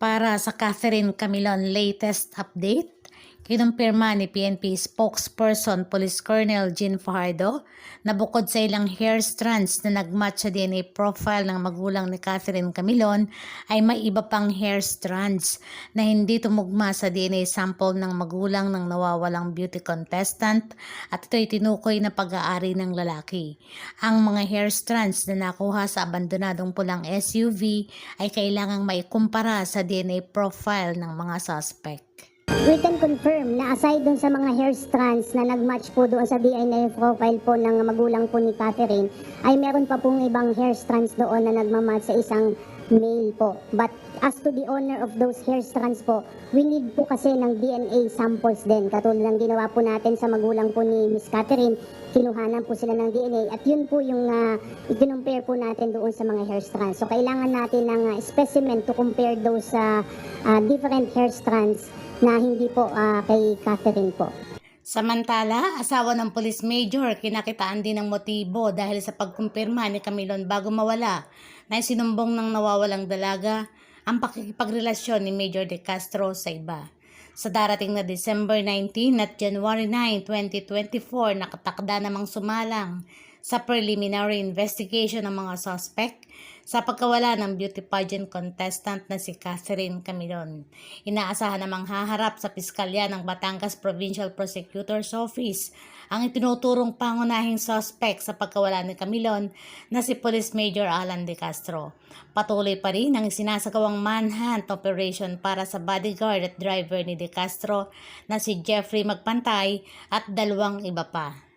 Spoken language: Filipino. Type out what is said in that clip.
Para sa Catherine Camilon latest update, kinumpirma ni PNP spokesperson Police Colonel Jean Fajardo na bukod sa ilang hair strands na nagmatch sa DNA profile ng magulang ni Catherine Camilon ay may iba pang hair strands na hindi tumugma sa DNA sample ng magulang ng nawawalang beauty contestant at ito'y tinukoy na pag-aari ng lalaki. Ang mga hair strands na nakuha sa abandonadong pulang SUV ay kailangang maikumpara sa DNA profile ng mga suspect. We can confirm na aside dun sa mga hair strands na nagmatch po doon sa DNA profile po ng magulang po ni Catherine, ay meron pa pong ibang hair strands doon na nagmamatch sa isang male po. But as to the owner of those hair strands po, we need po kasi ng DNA samples din. Katulad ng ginawa po natin sa magulang po ni Miss Catherine, kinuhanan po sila ng DNA at yun po yung uh, i-compare po natin doon sa mga hair strands. So kailangan natin ng ah, specimen to compare those sa different hair strands na hindi po ah, kay Catherine po. Samantala, asawa ng police major kinakitaan din ng motibo dahil sa pagkumpirma ni Camilon bago mawala na sinumbong ng nawawalang dalaga ang pakikipagrelasyon ni Major De Castro sa iba. Sa darating na December 19 at January 9, 2024, nakatakda namang sumalang sa preliminary investigation ng mga suspect sa pagkawala ng beauty pageant contestant na si Catherine Camilon. Inaasahan namang haharap sa piskalya ng Batangas Provincial Prosecutor's Office ang itinuturong pangunahing suspect sa pagkawala ni Camilon na si Police Major Alan De Castro. Patuloy pa rin ang sinasagawang manhunt operation para sa bodyguard at driver ni De Castro na si Jeffrey Magpantay at dalawang iba pa.